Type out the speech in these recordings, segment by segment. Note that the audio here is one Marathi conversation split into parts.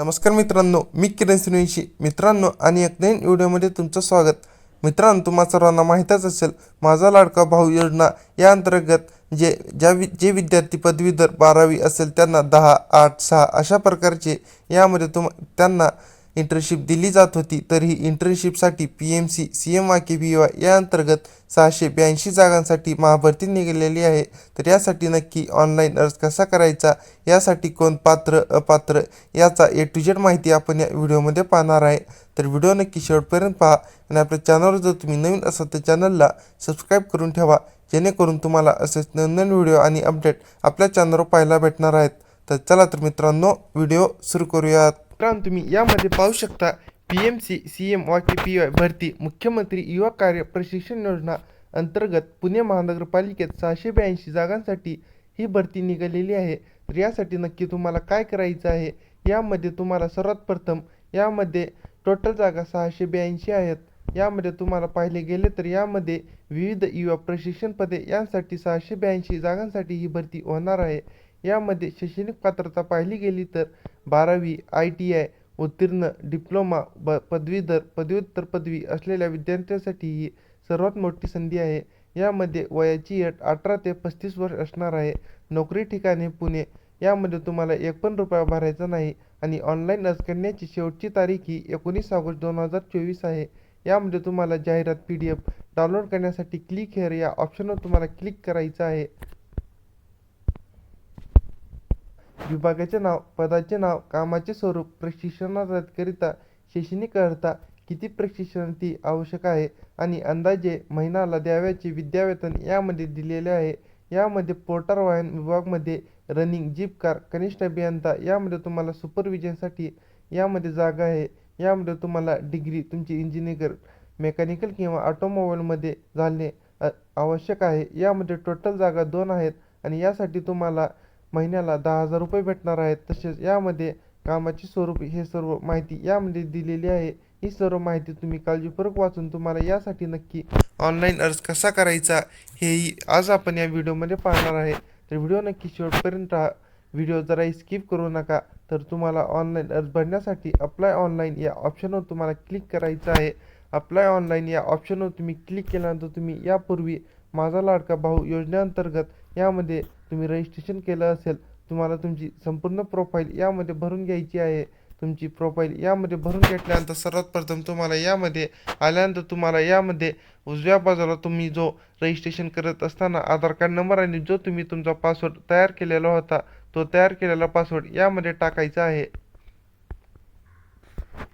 नमस्कार मित्रांनो मी किरण सिनोईशी मित्रांनो आणि एक नवीन व्हिडिओमध्ये तुमचं स्वागत. मित्रांनो तुम्हाला सर्वांना माहीतच असेल माझा लाडका भाऊ योजना या अंतर्गत जे ज्या वि जे विद्यार्थी पदवीधर बारावी असेल त्यांना दहा आठ सहा अशा प्रकारचे यामध्ये तुम त्यांना इंटर्नशिप दिली जात होती तरीही इंटर्नशिपसाठी P M C C M Y K B Y या अंतर्गत सहाशे ब्याऐंशी जागांसाठी महाभरती निघालेली आहे. तर यासाठी नक्की ऑनलाईन अर्ज कसा करायचा? यासाठी कोण पात्र अपात्र? याचा ए टू जेड माहिती आपण या व्हिडिओमध्ये पाहणार आहे. तर व्हिडिओ नक्की शेवटपर्यंत पहा आणि आपल्या चॅनलवर जर तुम्ही नवीन असाल तर चॅनलला सबस्क्राईब करून ठेवा जेणेकरून तुम्हाला असेच नवीन व्हिडिओ आणि अपडेट आपल्या चॅनलवर पाहायला भेटणार आहेत. तर चला तर मित्रांनो व्हिडिओ सुरू करूयात. मित्रांनो तुम्ही यामध्ये पाहू शकता P M C C M Y K P Y भरती मुख्यमंत्री युवा कार्य प्रशिक्षण योजना अंतर्गत पुणे महानगरपालिकेत सहाशे ब्याऐंशी जागांसाठी ही भरती निघालेली आहे. तर यासाठी नक्की तुम्हाला काय करायचं आहे? यामध्ये तुम्हाला सर्वात प्रथम यामध्ये टोटल जागा सहाशे ब्याऐंशी आहेत. यामध्ये तुम्हाला पाहिले गेले तर यामध्ये विविध युवा प्रशिक्षण पदे यांसाठी सहाशे ब्याऐंशी जागांसाठी ही भरती होणार आहे. यामध्ये शैक्षणिक पात्रता पाहिली गेली तर बारावी आय टी आय उत्तीर्ण डिप्लोमा ब पदवीधर पदव्युत्तर पदवी असलेल्या विद्यार्थ्यांसाठी ही सर्वात मोठी संधी आहे. यामध्ये वयाची अट अठरा ते पस्तीस वर्ष असणार आहे. नोकरी ठिकाणे पुणे यामध्ये तुम्हाला एक पण रुपया भरायचा नाही आणि ऑनलाईन अर्ज करण्याची शेवटची तारीख ही एकोणीस ऑगस्ट दोन हजार चोवीस आहे. यामध्ये तुम्हाला जाहिरात पी डी एफ डाउनलोड करण्यासाठी क्लिक हेअर या ऑप्शनवर तुम्हाला क्लिक करायचं आहे. विभागाचे नाव पदाचे नाव कामाचे स्वरूप प्रशिक्षणाकरिता शैक्षणिक किती प्रशिक्षणार्थी आवश्यक आहे आणि अंदाजे महिन्याला द्यावयाचे विद्यावेतन यामध्ये दिलेले आहे. यामध्ये पोर्टर वाहन विभागमध्ये रनिंग जीप कार कनिष्ठ अभियंता यामध्ये तुम्हाला सुपरविजनसाठी यामध्ये जागा आहे. यामध्ये तुम्हाला डिग्री तुमची इंजिनियर मेकॅनिकल किंवा ऑटोमोबाईलमध्ये झाले आवश्यक आहे. यामध्ये टोटल जागा दोन आहेत आणि यासाठी तुम्हाला महिन्याला दहा हजार रुपये भेटणार आहेत. तसेच यामध्ये कामाचे स्वरूप हे सर्व माहिती यामध्ये दिलेली आहे. ही सर्व माहिती तुम्ही काळजीपूर्वक वाचून तुम्हाला यासाठी नक्की ऑनलाईन अर्ज कसा करायचा हेही आज आपण या व्हिडिओमध्ये पाहणार आहे. तर व्हिडिओ नक्की शेवटपर्यंत राहा. व्हिडिओ जराही स्किप करू नका. तर तुम्हाला ऑनलाईन अर्ज भरण्यासाठी अप्लाय ऑनलाईन या ऑप्शनवर तुम्हाला क्लिक करायचं आहे. अप्लाय ऑनलाईन या ऑप्शनवर तुम्ही क्लिक केल्यानंतर तुम्ही यापूर्वी माझा लाडका भाऊ योजनेअंतर्गत यामध्ये तुम्ही रजिस्ट्रेशन केलं असेल तुम्हाला तुमची संपूर्ण प्रोफाईल यामध्ये भरून घ्यायची आहे. तुमची प्रोफाईल यामध्ये भरून घेतल्यानंतर सर्वात प्रथम तुम्हाला यामध्ये आल्यानंतर तुम्हाला यामध्ये उजव्या बाजूला तुम्ही जो रजिस्ट्रेशन करत असताना आधार कार्ड नंबर आणि जो तुम्ही तुमचा पासवर्ड तयार केलेला होता तो तयार केलेला पासवर्ड यामध्ये टाकायचा आहे.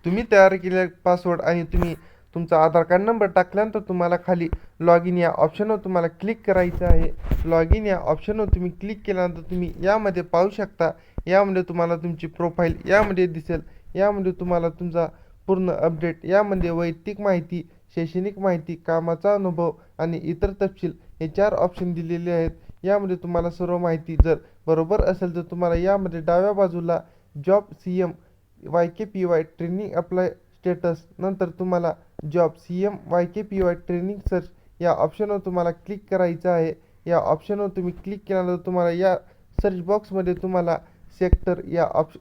तुम्ही तयार केलेला पासवर्ड आणि तुम्ही तुमचा आधार कार्ड नंबर टाकल्यानंतर तुम्हाला खाली लॉग इन या ऑप्शनवर तुम्हाला क्लिक करायचं आहे. लॉग इन या ऑप्शनवर तुम्ही क्लिक केल्यानंतर तुम्ही यामध्ये पाहू शकता. यामध्ये तुम्हाला तुमची प्रोफाईल यामध्ये दिसेल. यामध्ये तुम्हाला तुमचा पूर्ण अपडेट यामध्ये वैयक्तिक माहिती शैक्षणिक माहिती कामाचा अनुभव आणि इतर तपशील हे चार ऑप्शन दिलेले आहेत. यामध्ये तुम्हाला सर्व माहिती जर बरोबर असेल तर तुम्हाला यामध्ये डाव्या बाजूला job C M Y K P Y training apply status नंतर तुम्हाला job C M Y K P Y training search या ऑप्शनवर तुम्हाला क्लिक करायचं आहे. या ऑप्शनवर तुम्ही क्लिक केल्यानंतर तुम्हाला या सर्च बॉक्समध्ये तुम्हाला सेक्टर या ऑप्श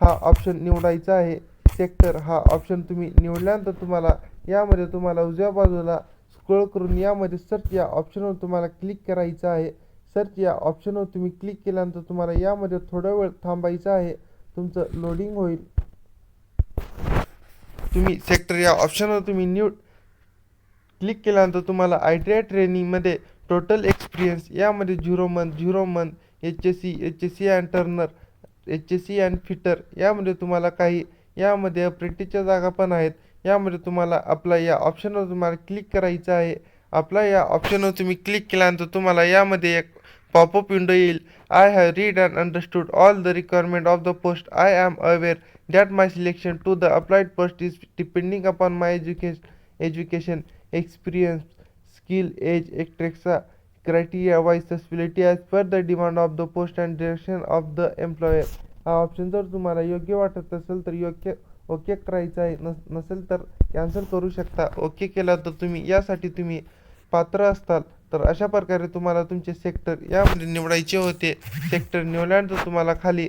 हा ऑप्शन निवडायचा आहे. सेक्टर हा ऑप्शन तुम्ही निवडल्यानंतर तुम्हाला यामध्ये तुम्हाला उजव्या बाजूला स्क्रोल करून यामध्ये सर्च या ऑप्शनवर तुम्हाला क्लिक करायचं आहे. सर्च या ऑप्शनवर तुम्ही क्लिक केल्यानंतर तुम्हाला यामध्ये थोडा वेळ थांबायचं आहे. तुमचं लोडिंग होईल. तुम्ही सेक्टर या ऑप्शनवर तुम्ही निवड क्लिक केल्यानंतर तुम्हाला आय टी आय ट्रेनिंगमध्ये टोटल एक्सपिरियन्स यामध्ये zero month zero month H S C H S C and turner H S C and fitter यामध्ये तुम्हाला काही यामध्ये अप्रेंटिसच्या जागा पण आहेत. यामध्ये तुम्हाला अप्लाय या ऑप्शनवर तुम्हाला क्लिक करायचं आहे. अप्लाय या ऑप्शनवर तुम्ही क्लिक केल्यानंतर तुम्हाला यामध्ये एक पॉपअप विंडो येईल. I have read and understood all the requirement of the post I am aware that my selection to the applied post is depending upon my education education experience skill, age, etc. criteria wise accessibility as per the demand of the post and direction of the employer. हा ऑप्शन जर तुम्हाला योग्य वाटत असेल तर योग्य ओके करायचं आहे नस नसेल तर कॅन्सल करू शकता. ओके केला तर तुम्ही यासाठी तुम्ही पात्र असताल. तर अशा प्रकारे तुम्हाला तुमचे सेक्टर यामध्ये निवडायचे होते. सेक्टर निवडल्यानंतर तुम्हाला खाली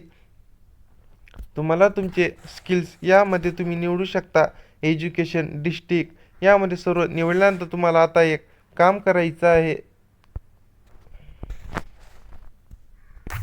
तुम्हाला तुमचे स्किल्स यामध्ये तुम्ही निवडू शकता. एज्युकेशन डिस्ट्रिक्ट यामध्ये सर्व निवडल्यानंतर तुम्हाला आता एक काम करायचं आहे.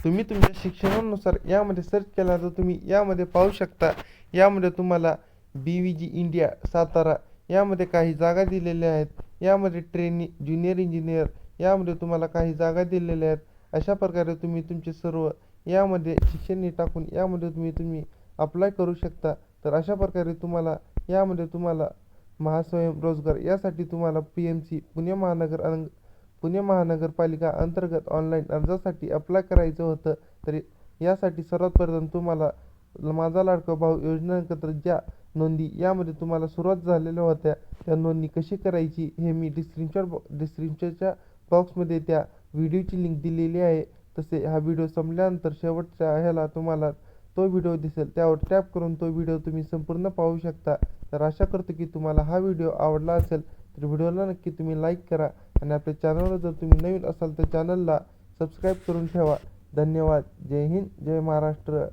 तुम्ही तुमच्या शिक्षणानुसार यामध्ये सर्च केला तर तुम्ही यामध्ये पाहू शकता. यामध्ये तुम्हाला B V G India Satara यामध्ये काही जागा दिलेल्या आहेत. यामध्ये ट्रेनी ज्युनियर इंजिनियर यामध्ये तुम्हाला काही जागा दिलेल्या आहेत. अशा प्रकारे तुम्ही तुमचे सर्व यामध्ये शिक्षणनी टाकून यामध्ये तुम्ही तुम्ही अप्लाय करू शकता. तर अशा प्रकारे तुम्हाला यामध्ये तुम्हाला महास्वयं रोजगार यासाठी तुम्हाला पी एम सी पुणे महानगर अंग पुणे महानगरपालिका अंतर्गत ऑनलाईन अर्जासाठी अप्लाय करायचं होतं. तरी यासाठी सर्वात प्रथम तुम्हाला माझा लाडका भाऊ योजनेअंतर्गत ज्या नोंदी यामध्ये तुम्हाला सुरुवात झालेल्या होत्या त्या नोंदणी कशी करायची हे मी डिस्क्रिप्शन बॉ डिस्क्रिप्शनच्या बॉक्समध्ये त्या व्हिडिओची लिंक दिलेली आहे. तसे हा व्हिडिओ संपल्यानंतर शेवटच्या ह्याला तुम्हाला तो व्हिडिओ दिसेल त्यावर टॅप करून तो व्हिडिओ तुम्ही संपूर्ण पाहू शकता. तर आशा करतो की तुम्हाला हा व्हिडिओ आवडला असेल तर व्हिडिओला नक्की तुम्ही लाईक करा आणि आपल्या चॅनलवर जर तुम्ही नवीन असाल तर चॅनलला सबस्क्राईब करून ठेवा. धन्यवाद. जय हिंद जय महाराष्ट्र.